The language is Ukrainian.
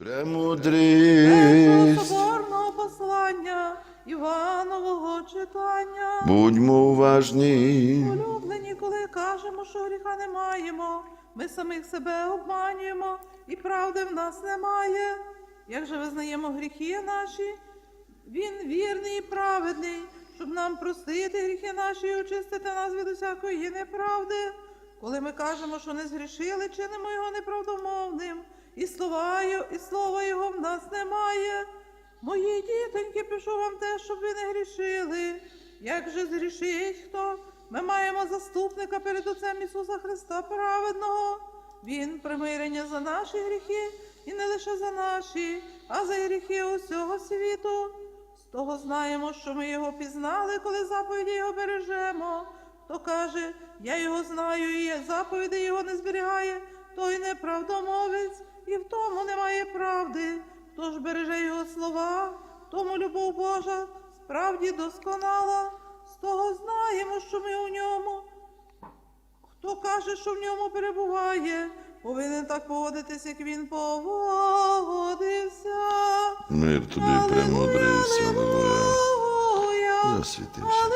Премудрість. Соборного послання Іванового читання. Будьмо уважні. Улюблені, коли кажемо, що гріха не маємо, ми самих себе обманюємо, і правди в нас немає. Як же визнаємо гріхи наші, він вірний і праведний, щоб нам простити гріхи наші і очистити нас від усякої неправди. Коли ми кажемо, що не згрішили, чинимо його неправдомовним, і слова, і слова його в нас немає. Мої дітоньки, пишу вам те, щоб ви не грішили. Як же згрішить хто? Ми маємо заступника перед Отцем Ісуса Христа праведного. Він примирення за наші гріхи, і не лише за наші, а за гріхи усього світу. З того знаємо, що ми його пізнали, коли заповіді його бережемо. Хто каже, я його знаю, і заповіді його не зберігає, той неправдомовець, і в тому немає правди. Хто ж береже його слова, тому любов Божа справді досконала. З того знаємо, що ми у ньому. Хто каже, що в ньому перебуває, повинен так поводитись, як він поводився. Мир тобі, премудрість, алілуя. Алілуя. Засвітився